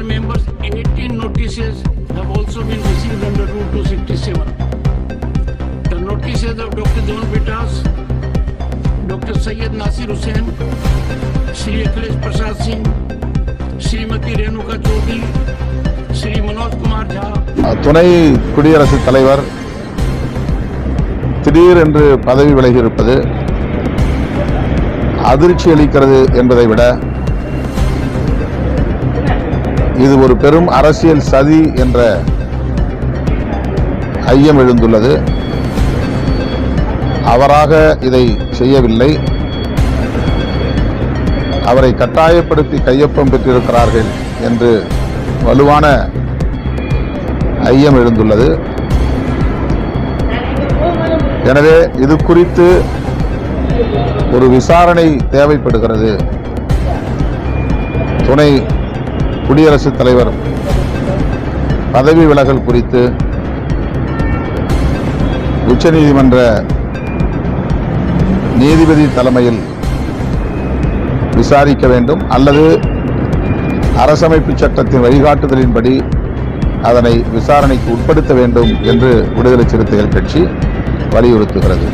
honorable members, 18 notices have also been received under Rule 267. The notices of Dr. John Betas, Dr. Syed Nasir Hussain, Sri Akhilesh Prasad Singh, Srimati Renuka Chaudhary, Sri Manoj Kumar Jha. துணை குடியரசுத் தலைவர் திடீர் என்று பதவி விலகியிருப்பது அதிர்ச்சி அளிக்கிறது என்பதை விட இது ஒரு பெரும் அரசியல் சதி என்ற ஐயம் எழுந்துள்ளது. அவராக இதை செய்யவில்லை. அவரை கட்டாயப்படுத்தி கையொப்பம் பெற்றிருக்கிறார்கள் என்று வலுவான ஐயம் எழுந்துள்ளது. எனவே இது குறித்து ஒரு விசாரணை தேவைப்படுகிறது. துணை குடியரசுத் தலைவர் பதவி விலகல் குறித்து உச்சநீதிமன்ற நீதிபதி தலைமையில் விசாரிக்க வேண்டும் அல்லது அரசமைப்பு சட்டத்தின் வழிகாட்டுதலின்படி அதனை விசாரணைக்கு உட்படுத்த வேண்டும் என்று விடுதலை சிறுத்தைகள் கட்சி வலியுறுத்துகிறது.